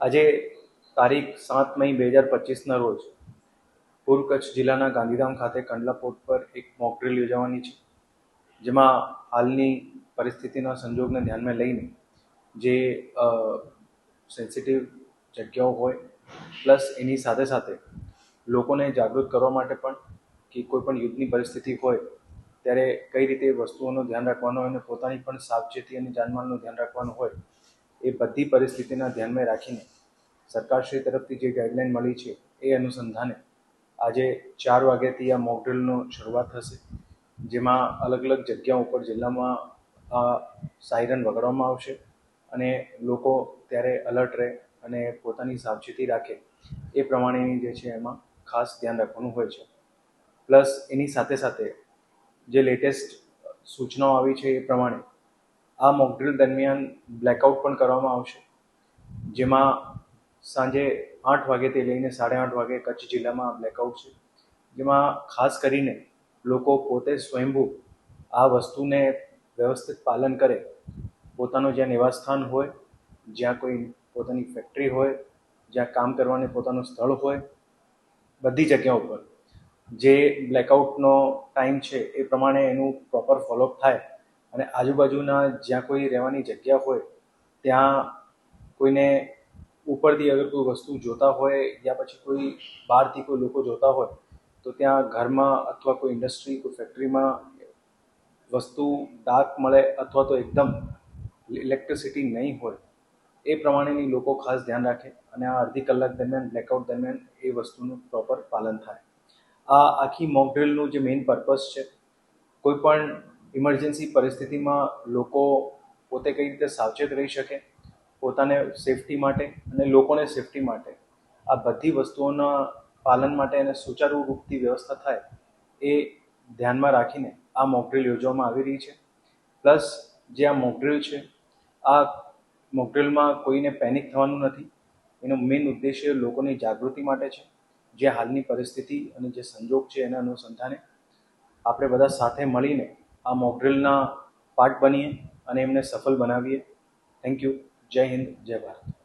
આજે તારીખ સાત મે બે હજાર પચીસના રોજ પૂર્વ કચ્છ જિલ્લાના ગાંધીધામ ખાતે કંડલા પોર્ટ પર એક મોક યોજાવાની છે. જેમાં હાલની પરિસ્થિતિના સંજોગને ધ્યાનમાં લઈને જે સેન્સિટિવ જગ્યાઓ હોય, પ્લસ એની સાથે સાથે લોકોને જાગૃત કરવા માટે પણ કે કોઈ પણ યુદ્ધની પરિસ્થિતિ હોય, ત્યારે કઈ રીતે વસ્તુઓનું ધ્યાન રાખવાનું અને પોતાની પણ સાવચેતી અને જાનમાલનું ધ્યાન રાખવાનું હોય એ બધી પરિસ્થિતિના ધ્યાનમાં રાખીને સરકારશ્રી તરફથી જે ગાઈડલાઈન મળી છે એ અનુસંધાને આજે ચાર વાગ્યાથી આ મોકડ્રિલનો શરૂઆત થશે, જેમાં અલગ અલગ જગ્યાઓ ઉપર જિલ્લામાં આ સાયરન વગાડવામાં આવશે અને લોકો ત્યારે અલર્ટ રહે અને પોતાની સાવચેતી રાખે એ પ્રમાણેની જે છે એમાં ખાસ ધ્યાન રાખવાનું હોય છે. પ્લસ એની સાથે સાથે જે લેટેસ્ટ સૂચનાઓ આવી છે એ પ્રમાણે આ મોકડ્રીલ દરમિયાન બ્લેકઆઉટ પણ કરવામાં આવશે. જેમાં સાંજે આઠ વાગ્યાથી લઈને સાડા આઠ વાગે કચ્છ જિલ્લામાં બ્લેકઆઉટ છે. જેમાં ખાસ કરીને લોકો પોતે સ્વયંભૂ આ વસ્તુને વ્યવસ્થિત પાલન કરે. પોતાનું જ્યાં નિવાસસ્થાન હોય, જ્યાં કોઈ પોતાની ફેક્ટરી હોય, જ્યાં કામ કરવાને પોતાનું સ્થળ હોય, બધી જગ્યા ઉપર. જે બ્લેકઆઉટનો ટાઈમ છે એ પ્રમાણે એનું પ્રોપર ફોલોઅપ થાય. અને આજુબાજુના જ્યાં કોઈ રહેવાની જગ્યા હોય, ત્યાં કોઈને ઉપરથી અગર કોઈ વસ્તુ જોતા હોય યા પછી કોઈ બહારથી કોઈ લોકો જોતા હોય, તો ત્યાં ઘરમાં અથવા કોઈ ઇન્ડસ્ટ્રી, કોઈ ફેક્ટરીમાં વસ્તુ ડાર્ક મળે અથવા તો એકદમ ઇલેક્ટ્રિસિટી નહીં હોય, એ પ્રમાણેની લોકો ખાસ ધ્યાન રાખે અને આ અડધી કલાક દરમિયાન, બ્લેકઆઉટ દરમિયાન એ વસ્તુનું પ્રોપર પાલન થાય. આ આખી મોક જે મેઇન પર્પઝ છે, કોઈ પણ ઇમરજન્સી પરિસ્થિતિમાં લોકો પોતે કઈ રીતે સાવચેત રહી શકે, પોતાને સેફટી માટે અને લોકોને સેફટી માટે આ બધી વસ્તુઓના પાલન માટે અને સુચારુ રૂપથી વ્યવસ્થા થાય એ ધ્યાનમાં રાખીને આ મોકડ્રીલ યોજવામાં આવી રહી છે. પ્લસ જે આ મોકડ્રીલ છે, આ મોકડ્રીલમાં કોઈને પેનિક થવાનું નથી. એનો મેઇન ઉદ્દેશ્ય લોકોની જાગૃતિ માટે છે. જે હાલની પરિસ્થિતિ અને જે સંજોગ છે એના અનુસંધાને આપણે બધા સાથે મળીને આ મોકડ્રિલના પાર્ટ બનીએ અને એમને સફળ બનાવીએ. થેન્ક યુ જય હિન્દ જય ભારત.